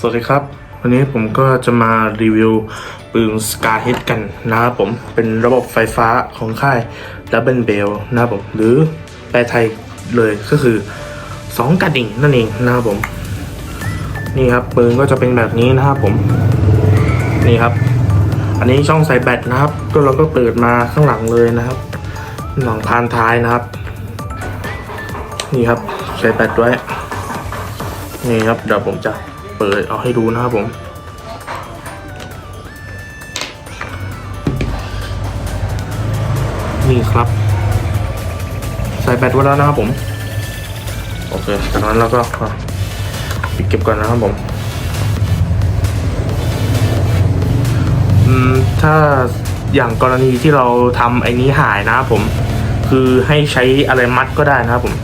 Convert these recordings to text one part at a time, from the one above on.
สวัสดีครับ วันนี้ผมก็จะมารีวิวปืน Scar h e a กันนะครับผมเป็นระบบไฟฟ้าของค่าย Double Bell นะครับผมหรือแปลไทยเลยก็คือ 2กระดิ่งนั่นเองนะครับผม นี่ครับปืนก็จะเป็นแบบนี้นะครับผม นี่ครับ อันนี้ช่องใส่แบตนะครับ ก็เราก็เปิดมาข้างหลังเลยนะครับ หลังพานท้ายนะครับ นี่ครับใส่แบตไว้นี่ครับเดี๋ยวผมจะ เปิดเอาให้ดูนะครับผมนี่ครับ ใส่แบตไว้แล้วนะครับผม โอเคจากนั้นเราก็ปิดเก็บก่อนนะครับผมอืมถ้าอย่างกรณีที่เราทำไอ้นี้หายนะครับผม คือให้ใช้อะไรมัดก็ได้นะครับผม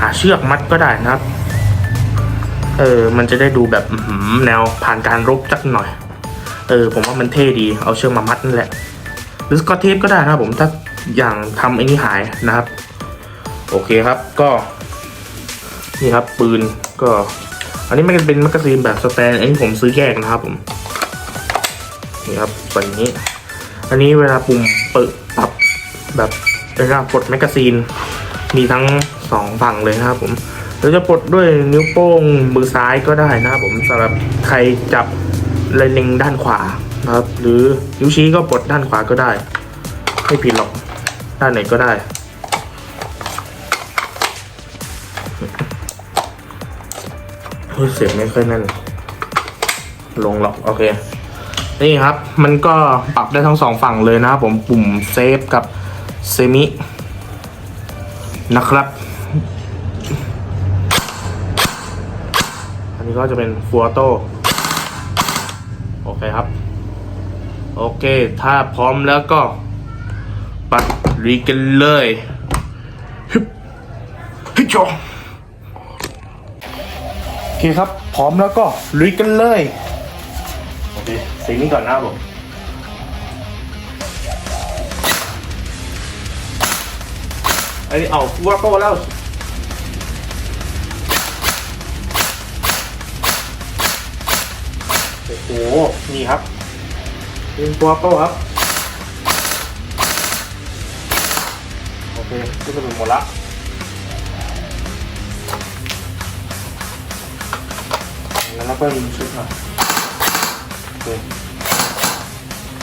หาเชือกมัดก็ได้นะครับ เออ มันจะได้ดูแบบแนวผ่านการรบจักหน่อย เออ ผมว่ามันเท่ดี เอาเชือกมามัดนั่นแหละ หรือสกอตเทปก็ได้นะครับผม ถ้าอย่างทำไอ้นี้หายนะครับ โอเคครับ ก็ นี่ครับ ปืน ก็ อันนี้มันเป็นแมกกาซีนแบบสแตน อันนี้ผมซื้อแยกนะครับผม นี่ครับแบบนี้ อันนี้เวลาปุ่มเปิดปรับแบบเวลากดแมกกาซีน มีทั้งสองฝั่งเลยนะครับผม เราจะปลดด้วยนิ้วโป้งมือซ้ายก็ได้นะครับผมสำหรับใครจับเลนเล็งด้านขวานะครับ หรือนิ้วชี้ก็ปลดด้านขวาก็ได้ ไม่ผิดหรอกด้านไหนก็ได้เฮ้ยเสียงไม่ค่อยแน่นลงหรอกโอเค นี่ครับ มันก็ปรับได้ทั้งสองฝั่งเลยนะครับผมปุ่มเซฟกับเซมินะครับ อั นี้ก็จะเป็นฟัวโตโอเคครับ โอเค ถ้าพร้อมแล้วก็ ปัดรีกันเลยฮึบฮึบโจโอเคครับ พร้อมแล้วก็ลุยกันเลย โอเคสีนี้ก่อนนะครับผมไอ้เอาฟัวโตแล้ว โอ้โห นี่ครับเป็นตัวโต้ครับ โอเคขึ้นไปหมดละแล้วเราก็ยิงชุดหน่อยโอเค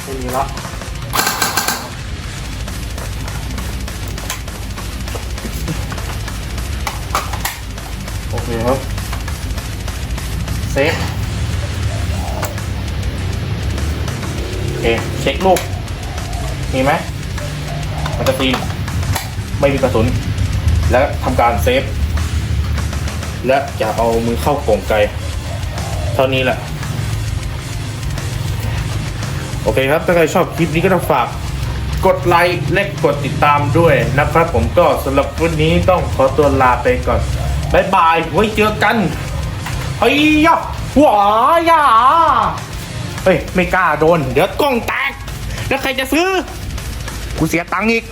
ไม่มีละโอเคครับ เซฟ เค เช็คลูก มีไหมมันจะตีนไม่มีกระสุน และทำการเซฟ และอย่าเอามือเข้าโป่งไกล เท่านี้แหละ โอเคครับ ถ้าใครชอบคลิปนี้ก็ต้องฝากกดไลค์และกดติดตามด้วยนะครับ ผมก็สำหรับวันนี้ต้องขอตัวลาไปก่อนบายบาย ไว้เจอกันเฮ้ยยะหวายา เฮ้ย ไม่กล้าโดน เดี๋ยวกล้องแตก แล้วใครจะซื้อ กูเสียตังค์อีก